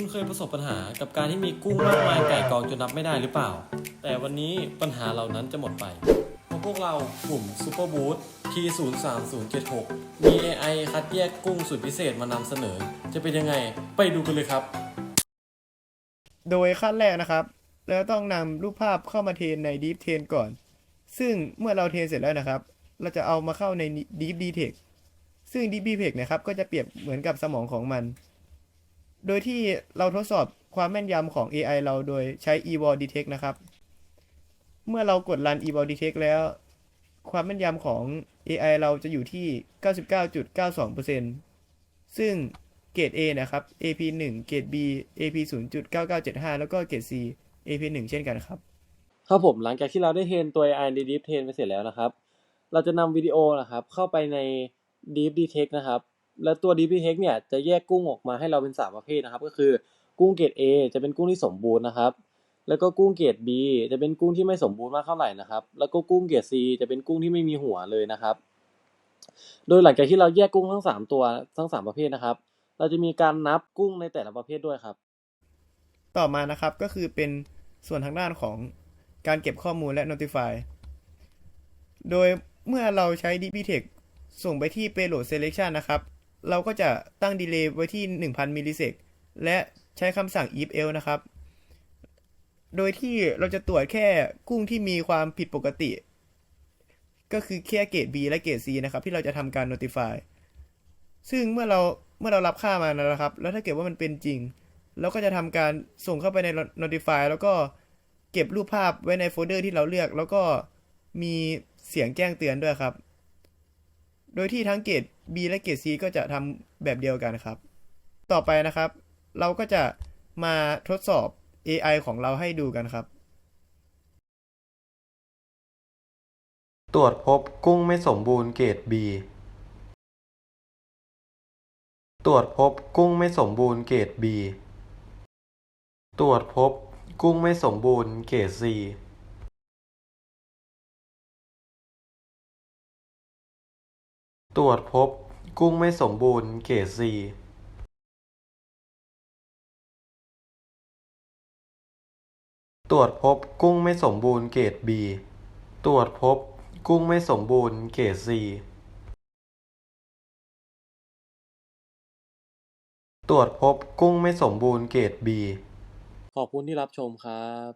คุณเคยประสบปัญหากับการที่มีกุ้งมากมายไก่กองจนนับไม่ได้หรือเปล่า แต่วันนี้ปัญหาเหล่านั้นจะหมดไป เพราะพวกเรากลุ่ม Super b o o t T03076 มี AI คัดแยกกุ้งสุดพิเศษมานำเสนอ จะเป็นยังไงไปดูกันเลยครับ โดยขั้นแรกนะครับ เราต้องนำรูปภาพเข้ามาเทนใน Deep Train ก่อน ซึ่งเมื่อเราเทนเสร็จแล้วนะครับ เราจะเอามาเข้าใน Deep Detect ซึ่ง Deep Detect นะครับก็จะเปรียบเหมือนกับสมองของมัน โดยที่เราทดสอบความแม่นยำของ AI เราโดยใช้ Evol Detect นะครับ เมื่อเรากด Run Evol Detect แล้ว ความแม่นยำของ AI เราจะอยู่ที่ 99.92%ซึ่งเกรด A นะครับ AP 1เกรด B AP 0.9975 แล้วก็เกรด C AP 1เช่นกันครับ ครับผมหลังจากที่เราได้เทรนตัว AI ใน Deep Train ไปเสร็จแล้วนะครับ เราจะนำวิดีโอนะครับเข้าไปใน Deep Detect นะครับ แล้วตัว Deep Detect เนี่ยจะแยกกุ้งออกมาให้เราเป็น 3 ประเภทนะครับ ก็คือกุ้งเกรด A จะเป็นกุ้งที่สมบูรณ์นะครับ แล้วก็กุ้งเกรด B จะเป็นกุ้งที่ไม่สมบูรณ์มากเท่าไหร่นะครับ แล้วก็กุ้งเกรด C จะเป็นกุ้งที่ไม่มีหัวเลยนะครับ โดยหลังจากที่เราแยกกุ้งทั้ง 3 ตัวทั้ง 3 ประเภทนะครับ เราจะมีการนับกุ้งในแต่ละประเภทด้วยครับ ต่อมานะครับก็คือเป็นส่วนทางด้านของการเก็บข้อมูลและ notify โดยเมื่อเราใช้ DBTech ส่งไปที่ payload selection นะครับ เราก็จะตั้ง delay ไว้ที่ 1000 มิลลิเซกและใช้คำสั่ง if else นะครับ โดยที่เราจะตรวจแค่กุ้งที่มีความผิดปกติ ก็คือแค่เกรด B และเกรด C นะครับ ที่เราจะทำการ notify ซึ่งเมื่อเราเมื่อเรารับค่ามานะครับ แล้วถ้าเกิดว่ามันเป็นจริง เราก็จะทำการส่งเข้าไปใน Notify แล้วก็เก็บรูปภาพไว้ในโฟลเดอร์ที่เราเลือก แล้วก็มีเสียงแจ้งเตือนด้วยครับ โดยที่ทั้งเกรด B และเกรด C ก็จะทำแบบเดียวกันครับ ต่อไปนะครับ เราก็จะมาทดสอบ AI ของเราให้ดูกันครับ ตรวจพบกุ้งไม่สมบูรณ์เกรด B ตรวจพบกุ้งไม่สมบูรณ์เกรด B ตรวจพบกุ้งไม่สมบูรณ์เกรด C ตรวจพบกุ้งไม่สมบูรณ์เกรด C ตรวจพบกุ้งไม่สมบูรณ์เกรด B ตรวจพบกุ้งไม่สมบูรณ์เกรด C ตรวจพบกุ้งไม่สมบูรณ์เกรด B ขอบคุณที่รับชมครับ